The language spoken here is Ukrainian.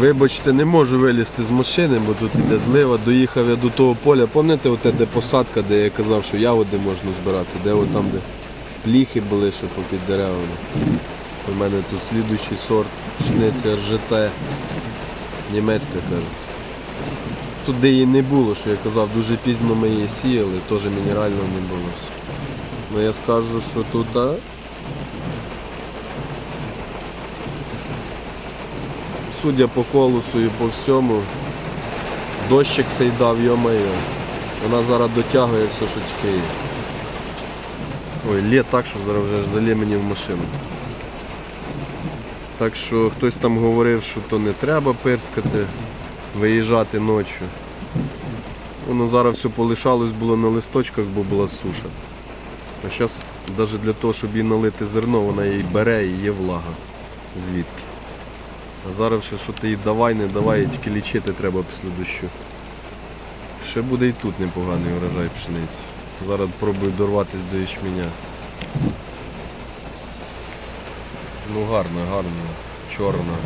Вибачте, не можу вилізти з машини, бо тут іде злива. Доїхав я до того поля. Пам'ятаєте, оте, де посадка, де я казав, що ягоди можна збирати, де от там, де пліхи були, що попід деревами. У мене тут слідуючий сорт, пшениця РЖТ, німецька кажеться. Тут, де її не було, що я казав, дуже пізно ми її сіяли, теж мінерально не було. Ну я скажу, що тут судя по колосу і по всьому, дощик цей дав, йо-моє. Вона зараз дотягує все, що тільки є. Ой, лє так, що зараз вже залє мені в машину. Так що хтось там говорив, що то не треба пирскати, виїжджати ночі. Воно зараз все полишалось було на листочках, бо була суша. А зараз навіть для того, щоб їй налити зерно, вона її бере і є влага. Звідки? А зараз ще що ти давай, не давай, тільки лічити треба після дощу. Ще буде і тут непоганий урожай пшениці. Зараз пробую дорватися до ячменя. Ну гарно, гарно. Чорна.